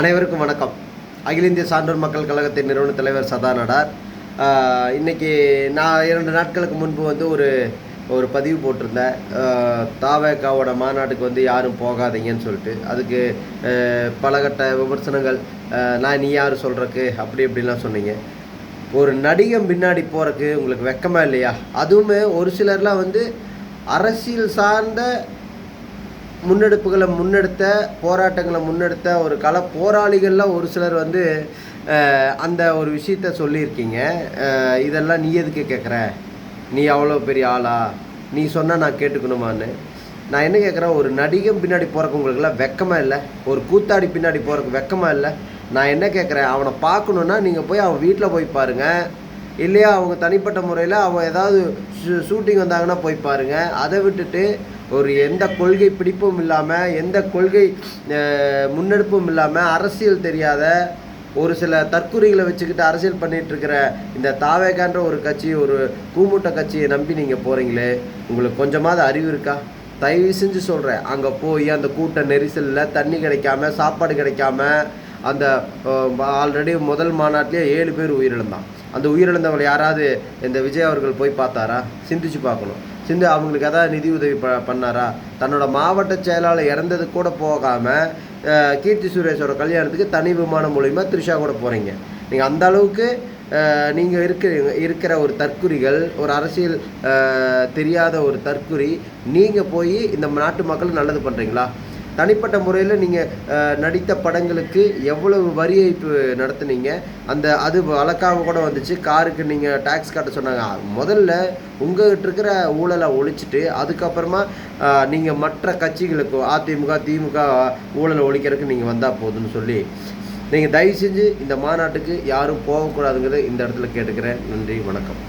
அனைவருக்கும் வணக்கம். அகில இந்திய சான்றோர் மக்கள் கழகத்தின் நிறுவன தலைவர் சதாநடார் இன்றைக்கி நான் இரண்டு நாட்களுக்கு முன்பு வந்து ஒரு ஒரு பதிவு போட்டிருந்தேன். தாவேக்காவோட மாநாட்டுக்கு வந்து யாரும் போகாதீங்கன்னு சொல்லிட்டு. அதுக்கு பலகட்ட விமர்சனங்கள் நான் நீ யார் சொல்கிறக்கு அப்படி இப்படிலாம் சொன்னீங்க. ஒரு நடிகன் பின்னாடி போகிறக்கு உங்களுக்கு வெக்கமாக இல்லையா? அதுவுமே ஒரு சிலர்லாம் வந்து அரசியல் சார்ந்த முன்னெடுப்புகளை முன்னெடுத்த போராட்டங்களை முன்னெடுத்த ஒரு கள போராளிகள்லாம் ஒரு சிலர் வந்து அந்த ஒரு விஷயத்த சொல்லியிருக்கீங்க. இதெல்லாம் நீ எதுக்கு கேட்குற நீ அவ்வளோ பெரிய ஆளா? நீ சொன்னால் நான் கேட்டுக்கணுமான்னு. நான் என்ன கேட்குறேன் ஒரு நடிகன் பின்னாடி போகிறக்கு உங்களுக்குலாம் வெக்கமா இல்லை? ஒரு கூத்தாடி பின்னாடி போகிறக்கு வெக்கமாக இல்லை? நான் என்ன கேட்குறேன் அவனை பார்க்கணுன்னா நீங்கள் போய் அவன் வீட்டில் போய் பாருங்கள் இல்லையா அவங்க தனிப்பட்ட முறையில் அவங்க ஏதாவது ஷூட்டிங் வந்தாங்கன்னா போய் பாருங்க. அதை விட்டுட்டு ஒரு எந்த கொள்கை பிடிப்பும் இல்லாமல் எந்த கொள்கை முன்னெடுப்பும் இல்லாமல் அரசியல் தெரியாத ஒரு சில தற்குறிகளை வச்சுக்கிட்டு அரசியல் பண்ணிகிட்டு இருக்கிற இந்த தாவேகான்ற ஒரு கட்சி ஒரு கூமுட்ட கட்சியை நம்பி நீங்கள் போகிறீங்களே உங்களுக்கு கொஞ்சமாவது அறிவு இருக்கா? தயவு செஞ்சு சொல்கிறேன் அங்கே போய் அந்த கூட்ட நெரிசலில் தண்ணி கிடைக்காம சாப்பாடு கிடைக்காம அந்த ஆல்ரெடி முதல் மாநாட்டிலே ஏழு பேர் உயிரிழந்தான். அந்த உயிரிழந்தவங்களை யாராவது இந்த விஜய் அவர்கள் போய் பார்த்தாரா? சிந்திச்சு பார்க்கணும். சிந்து அவங்களுக்கு ஏதாவது நிதி உதவி ப பண்ணாரா? தன்னோட மாவட்ட செயலாளர் இறந்தது கூட போகாமல் கீர்த்தி சுரேஷோட கல்யாணத்துக்கு தனி விமானம் மூலிமா த்ரிஷா கூட போகிறீங்க நீங்கள் அந்த அளவுக்கு நீங்கள் இருக்கிறீங்க இருக்கிற ஒரு தற்குறிகள் ஒரு அரசியல் தெரியாத ஒரு தற்குறி நீங்கள் போய் இந்த நாட்டு மக்கள் நல்லது பண்ணுறீங்களா தனிப்பட்ட முறையில் நீங்கள் நடித்த படங்களுக்கு எவ்வளவு வரி ஏய்ப்பு நடத்துனீங்க? அந்த அது வழக்காக கூட வந்துச்சு. காருக்கு நீங்கள் டேக்ஸ் கட்ட சொன்னாங்க. முதல்ல உங்கள்கிட்ட இருக்கிற ஊழலை ஒழிச்சிட்டு அதுக்கப்புறமா நீங்கள் மற்ற கட்சிகளுக்கும் அதிமுக திமுக ஊழலை ஒழிக்கிறதுக்கு நீங்கள் வந்தால் போதும்னு சொல்லி நீங்கள் தயவு செஞ்சு இந்த மாநாட்டுக்கு யாரும் போகக்கூடாதுங்கிறத இந்த இடத்துல கேட்டுக்கிறேன். நன்றி வணக்கம்.